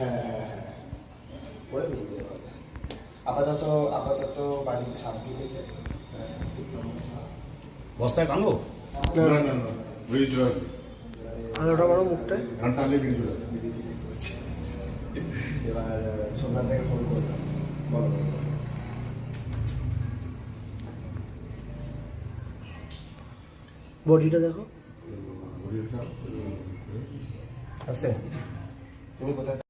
হ্যাঁ হ্যাঁ হ্যাঁ বেরিয়ে যাবে আপাতত আপাতত বাড়িতে সাপ ঢুকেছে বস্তায় টানবো না, না, না না বেরিয়ে আলোটা মারো মুখটায় গান টানলে বেরিয়ে চলে এবার থেকে ফোন করলাম। বলো। বডিটা দেখো। আছে তুমি কোথায়?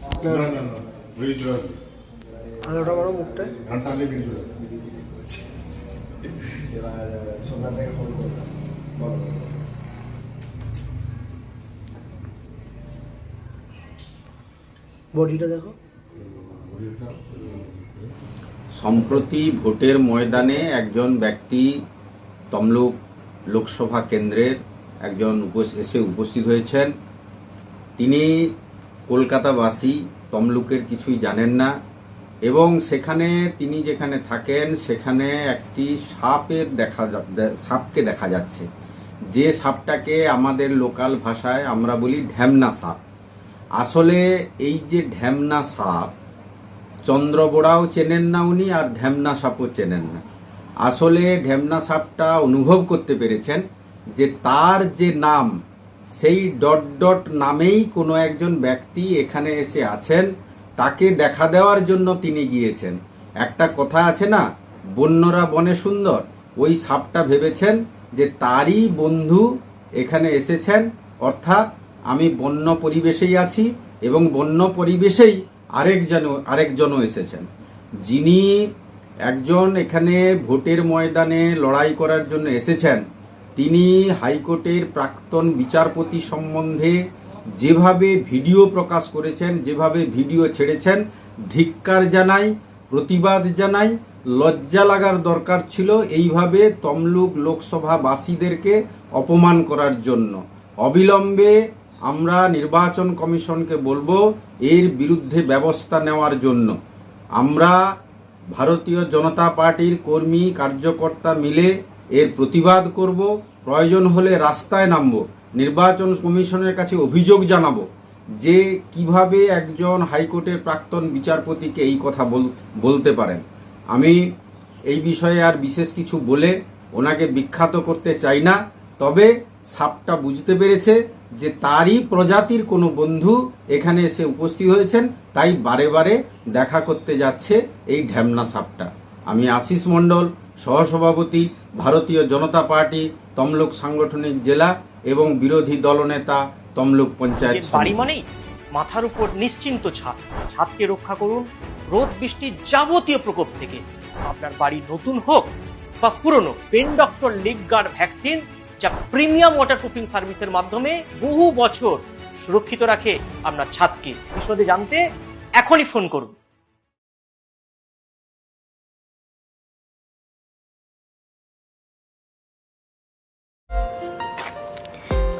না না না বেরিয়ে আলোটা মারো মুখটায়। গান টানলে বেরিয়ে এবার সোমবার থেকে ফোন করলাম। বলো বলো, বলো। বডিটা দেখো। সম্প্রতি ভোটের ময়দানে একজন ব্যক্তি তমলুক লোকসভা কেন্দ্রের একজন এসে উপস্থিত হয়েছেন। তিনি কলকাতাবাসী তমলুকের কিছুই জানেন না এবং সেখানে তিনি যেখানে থাকেন, সেখানে একটি সাপের দেখা সাপকে দেখা যাচ্ছে। যে সাপটাকে আমাদের লোকাল ভাষায় আমরা বলি ঢ্যামনা সাপ। আসলে এই যে ঢ্যামনা সাপ, চন্দ্রবোড়াও চেনেন না উনি আর ঢ্যামনা সাপও চেনেন না। আসলে ঢ্যামনা সাপটা অনুভব করতে পেরেছেন যে তার যে নাম সেই ডট ডট নামেই কোনো একজন ব্যক্তি এখানে এসে আছেন, তাকে দেখা দেওয়ার জন্য তিনি গিয়েছেন। একটা কথা আছে না, বন্যরা বনে সুন্দর। ওই সাপটা ভেবেছেন যে তারই বন্ধু এখানে এসেছেন, অর্থাৎ আমি বন্য পরিবেশেই আছি এবং বন্য পরিবেশেই আরেকজন আরেকজনও এসেছেন। যিনি একজন এখানে ভোটের ময়দানে লড়াই করার জন্য এসেছেন তিনি হাইকোর্টের প্রাক্তন বিচারপতি সম্বন্ধে যেভাবে ভিডিও প্রকাশ করেছেন, যেভাবে ভিডিও ছেড়েছেন, ধিক্কার জানাই, প্রতিবাদ জানাই, লজ্জা লাগার দরকার ছিল এইভাবে তমলুক লোকসভাবাসীদেরকে অপমান করার জন্য। অবিলম্বে আমরা নির্বাচন কমিশনকে বলব, এর বিরুদ্ধে ব্যবস্থা নেওয়ার জন্য। আমরা ভারতীয় জনতা পার্টির কর্মী, কার্যকর্তা মিলে এর প্রতিবাদ করব। প্রয়োজন হলে রাস্তায় নামব। নির্বাচন কমিশনের কাছে অভিযোগ জানাব যে কীভাবে একজন হাইকোর্টের প্রাক্তন বিচারপতিকে এই কথা বল- বলতে পারেন। আমি এই বিষয়ে আর বিশেষ কিছু বলে ওনাকে বিখ্যাত করতে চাই না, তবে সাপটা বুঝতে পেরেছে যে তারই প্রজাতির কোনো বন্ধু এখানে এসে উপস্থিত হয়েছেন, তাই বারে বারে দেখা করতে যাচ্ছে এই ঢ্যামনা সাপটা। আমি আশিস মণ্ডল সহসভাপতি ভারতীয় জনতা পার্টি, তমলুক সাংগঠনিক জেলা এবং বিরোধী দলনেতা তমলুক পঞ্চায়েত বাড়ি। মানেই মাথার উপর নিশ্চিন্ত ছাদ। ছাদকে রক্ষা করুন রোদ বৃষ্টির যাবতীয় প্রকোপ থেকে। আপনার বাড়ি নতুন হোক বা পুরনো, pen doctor leak guard vaccine, যা প্রিমিয়াম ওয়াটারপ্রুফিং সার্ভিসের মাধ্যমে বহু বছর সুরক্ষিত রাখে আপনার ছাদকে। বিশদে জানতে এখনই ফোন করুন।